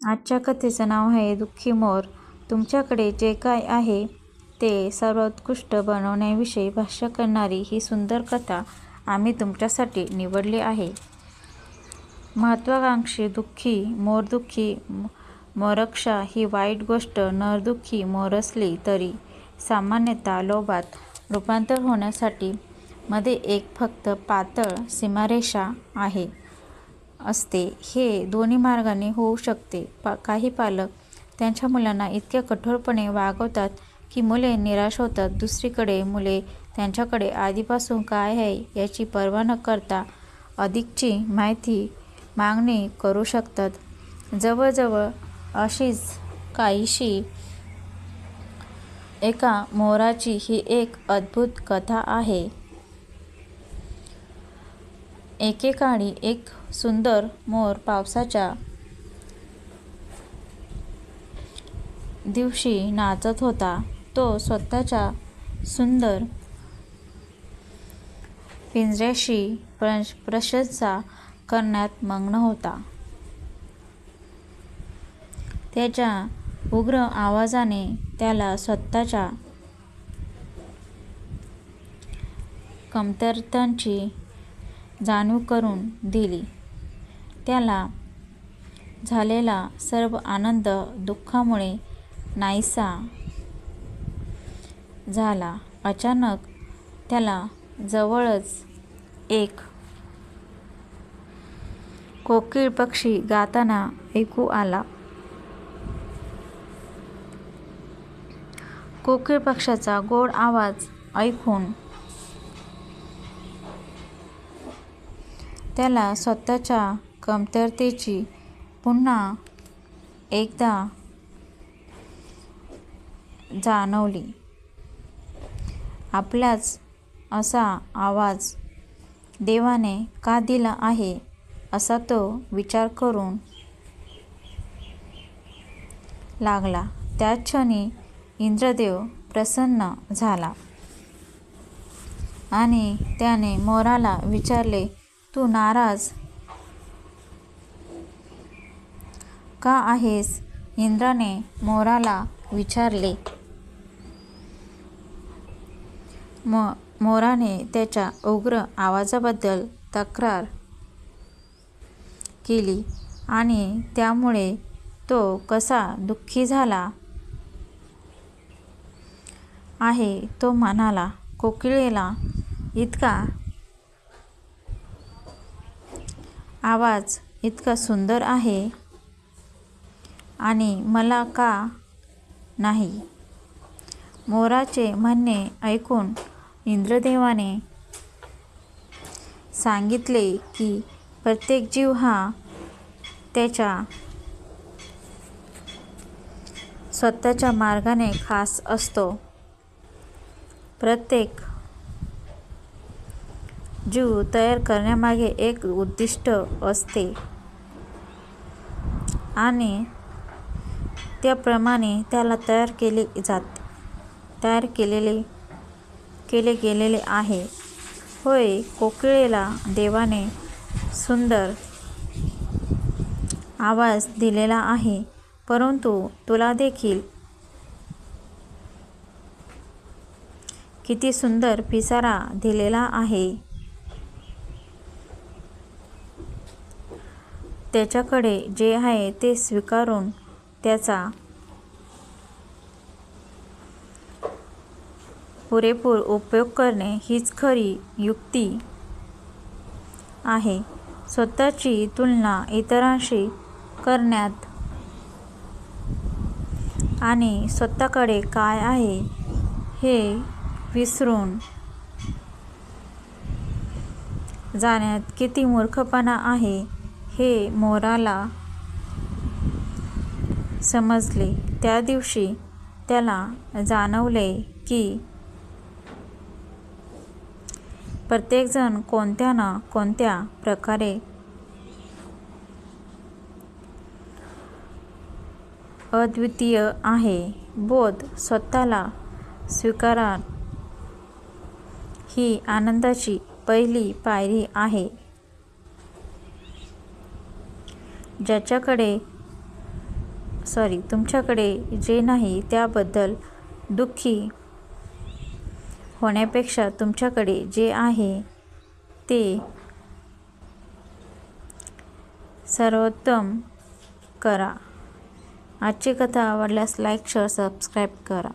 आजच्या कथेचं नाव आहे दुःखी मोर तुमच्याकडे जे काय आहे ते सर्वोत्कृष्ट बनवण्याविषयी भाष्य करणारी ही सुंदर कथा आम्ही तुमच्यासाठी निवडली आहे. महत्त्वाकांक्षी दुःखी मोरदुःखी मोरक्षा ही वाईट गोष्ट नरदुःखी मोर असली तरी सामान्यतः लोभात रूपांतर होण्यासाठी मध्ये एक फक्त पातळ सीमारेषा आहे असते. हे दोन्ही मार्गाने होऊ शकते. पा काही पालक त्यांच्या मुलांना इतके कठोरपणे वागवतात की मुले निराश होतात. दुसरीकडे मुले त्यांच्याकडे आधीपासून काय आहे याची पर्वा न करता अधिकची माहिती मागणी करू शकतात. जवळजवळ अशीच काहीशी एका मोराची ही एक अद्भुत कथा आहे. एकेकाळी एक सुंदर मोर पावसाच्या दिवशी नाचत होता. तो स्वतःच्या सुंदर पिंजऱ्याची प्रशंसा करण्यात मग्न होता. त्याच्या उग्र आवाजाने त्याला स्वतःच्या कमतरतांची जाणीव करून दिली. त्याला झालेला सर्व आनंद दुःखामुळे नाहीसा झाला. अचानक त्याला जवळच एक कोकीळ पक्षी गाताना ऐकू आला. कोकीळ पक्ष्याचा गोड आवाज ऐकून त्याला स्वतःच्या कमतरतेची पुन्हा एकदा जाणवली. आपलाच असा आवाज देवाने का दिला आहे असा तो विचार करून लागला. त्या क्षणी इंद्रदेव प्रसन्न झाला आणि त्याने मोराला विचारले तू नाराज का आहेस? इंद्राने मोराला विचारले. मोराने त्याच्या उग्र आवाजाबद्दल तक्रार केली आणि त्यामुळे तो कसा दुःखी झाला आहे. तो म्हणाला कोकिळेला इतका आवाज इतका सुंदर आहे आणि मला का नाही? मोराचे म्हणणे ऐकून इंद्रदेवाने सांगितले की प्रत्येक जीव हा त्याच्या स्वतःच्या मार्गाने खास असतो. प्रत्येक जीव तयार करण्यामागे एक उद्दिष्ट असते आणि त्याप्रमाणे त्याला तयार केले जात तयार केलेले केले गेलेले आहे. होय, कोकिळेला देवाने सुंदर आवाज दिलेला आहे, परंतु तुला देखील किती सुंदर पिसारा दिलेला आहे. त्याच्याकडे जे आहे ते स्वीकारून त्याचा पुरेपूर उपयोग करणे हीच खरी युक्ती आहे. स्वतःची तुलना इतरांशी करण्यात आणि स्वतःकडे काय आहे हे विसरून जाण्यात किती मूर्खपणा आहे हे मोराला समजले. त्या दिवशी त्याला जाणवले की प्रत्येकजण कोणत्या ना कोणत्या प्रकारे अद्वितीय आहे. बोध स्वतःला स्वीकारणं ही आनंदाची पहिली पायरी आहे. ज्याच्याकडे सॉरी तुमच्याकडे जे नाही त्याबद्दल दुःखी होण्यापेक्षा तुमच्याकडे जे आहे ते सर्वोत्तम करा. आजची कथा आवडल्यास लाईक शेअर सबस्क्राईब करा.